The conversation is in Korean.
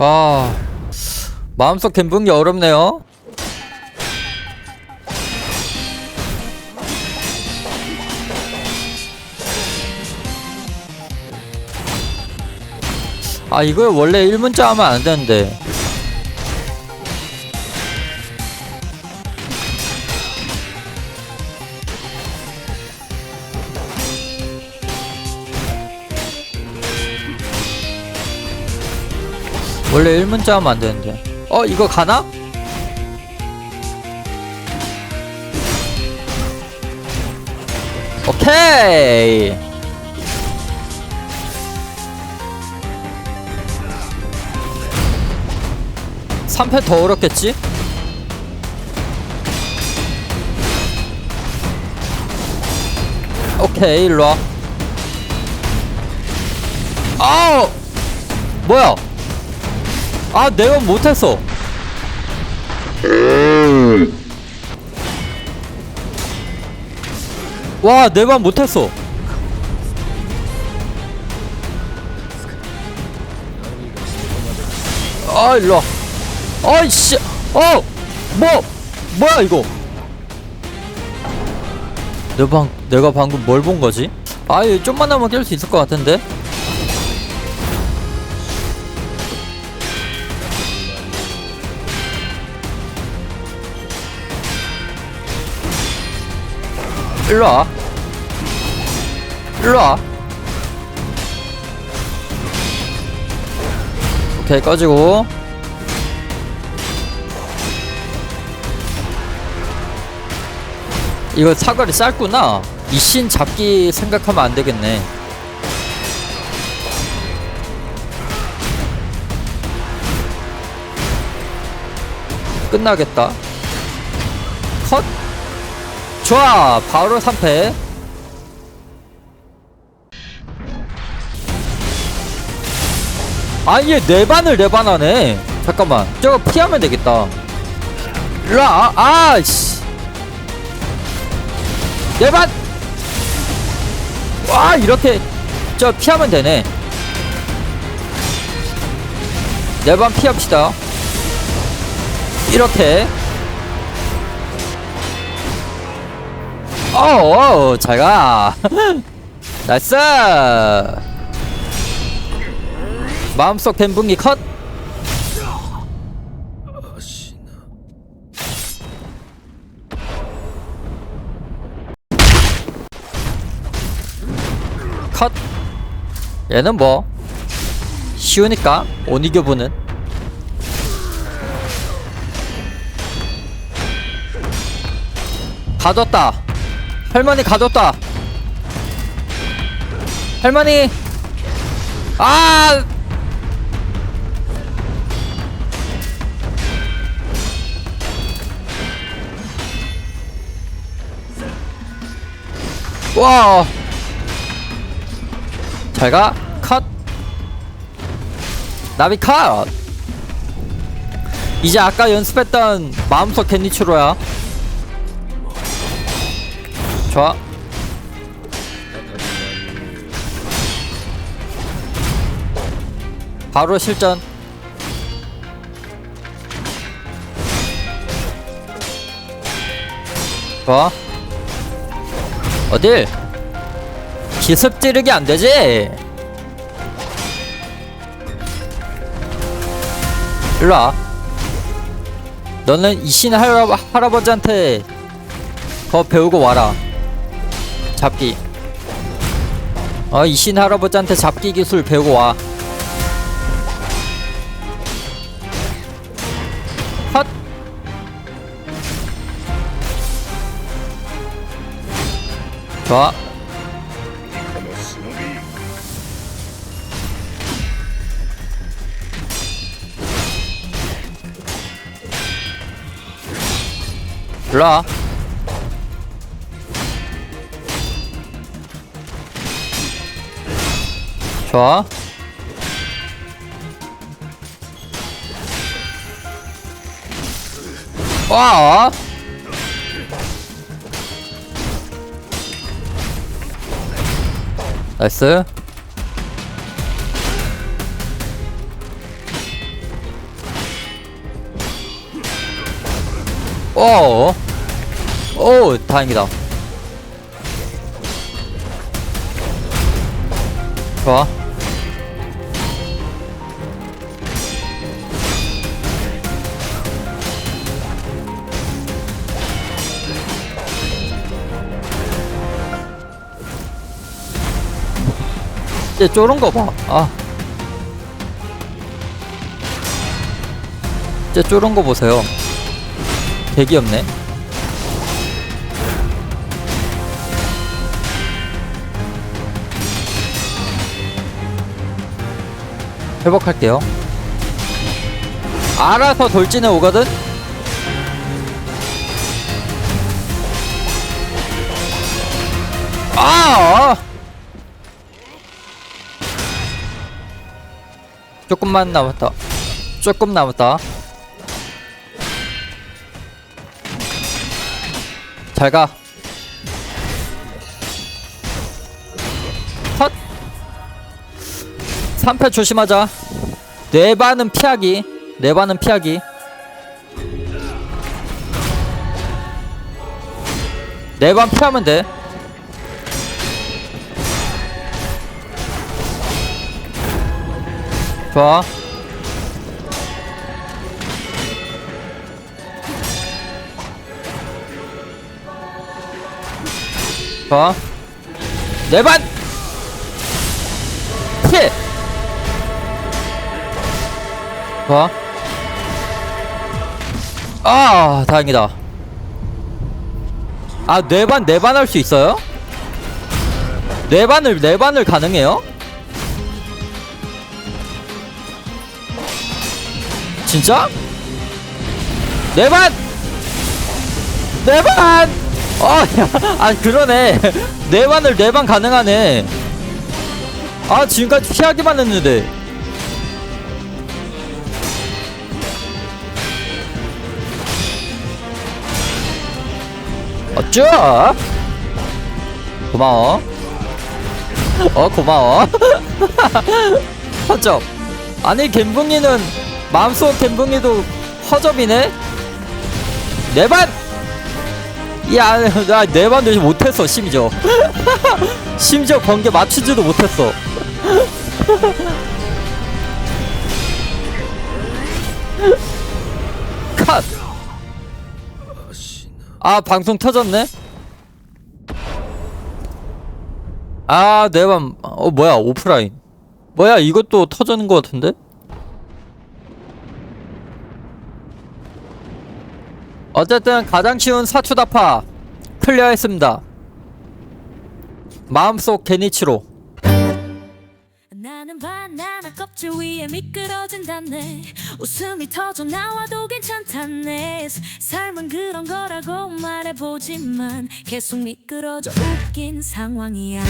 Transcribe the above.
아 마음속 갬붕이 어렵네요. 아 이거 원래 1문자 하면 안 되는데 원래 1문자 하면 안 되는데. 어 이거 가나? 오케이. 3패 더 어렵겠지? 오케이 일로와. 아우! 뭐야 아 내가 못했어 와내반 못했어 아 일로와 아이씨 어! 뭐! 뭐야 이거 내 방, 내가 방금 뭘 본 거지? 아, 좀만 하면 깰 수 있을 것 같은데? 일로와. 일로와. 오케이 꺼지고. 이거 사거리 짧구나. 이 신 잡기 생각하면 안 되겠네. 끝나겠다. 컷 좋아 바로 3패. 아얘 네 반을 네반 하네. 잠깐만 저거 피하면 되겠다. 일로와 아, 아씨. 내반! 와 이렇게 저 피하면 되네. 내반 피합시다. 이렇게 어어 잘가. 나이스! 마음속 갬붕이 컷! 컷! 얘는 뭐? 쉬우니까 못 이겨보는? 가뒀다 할머니 가뒀다. 할머니. 아! 와. 잘 가. 컷. 나비 컷. 이제 아까 연습했던 마음속 캔니추로야 좋아 바로 실전 좋아 어딜 기습 찌르기 안 되지? 일로 와. 너는 이신 할아, 할아버지한테 더 배우고 와라. 잡기. 어, 이 신 할아버지한테 잡기 기술 배우고 와. 헛! 좋아. 일로 와. 좋아 와 나이스 오, 오, 다행이다. 좋아. 이제 쫄은 거 봐. 아. 이제 쫄은 거 보세요. 대기 없네. 회복할게요. 알아서 돌진해 오거든? 아! 조금만 남았다. 조금 남았다. 잘 가. 컷. 3패 조심하자. 뇌반은 피하기. 뇌반은 피하기. 뇌반 피하면 돼. 좋아. 좋아. 뇌반! 피! 좋아. 아, 다행이다. 아, 뇌반, 뇌반 할 수 있어요? 뇌반을, 뇌반을 가능해요? 진짜? 뇌반! 어, 야, 아, 그러네. 뇌반을 뇌반 가능하네. 아, 지금까지 피하기만 했는데. 어쭈? 고마워. 어, 고마워. 허접. 아니, 갬붕이는 마음속 갬붕이도 허접이네? 내반! 야, 나 내반도 못했어, 심지어. 심지어 번개 맞추지도 못했어. 컷! 아, 방송 터졌네? 아, 내반, 어, 뭐야, 오프라인. 뭐야, 이것도 터지는 것 같은데? 어쨌든 가장 쉬운 사추다파 클리어했습니다. 마음속 게니치로. 나는 바나나 껍질 위에 미끄러진다네. 웃음이 터져 나와도 괜찮다네. 삶은 그런 거라고 말해보지만 계속 미끄러져 웃긴 상황이야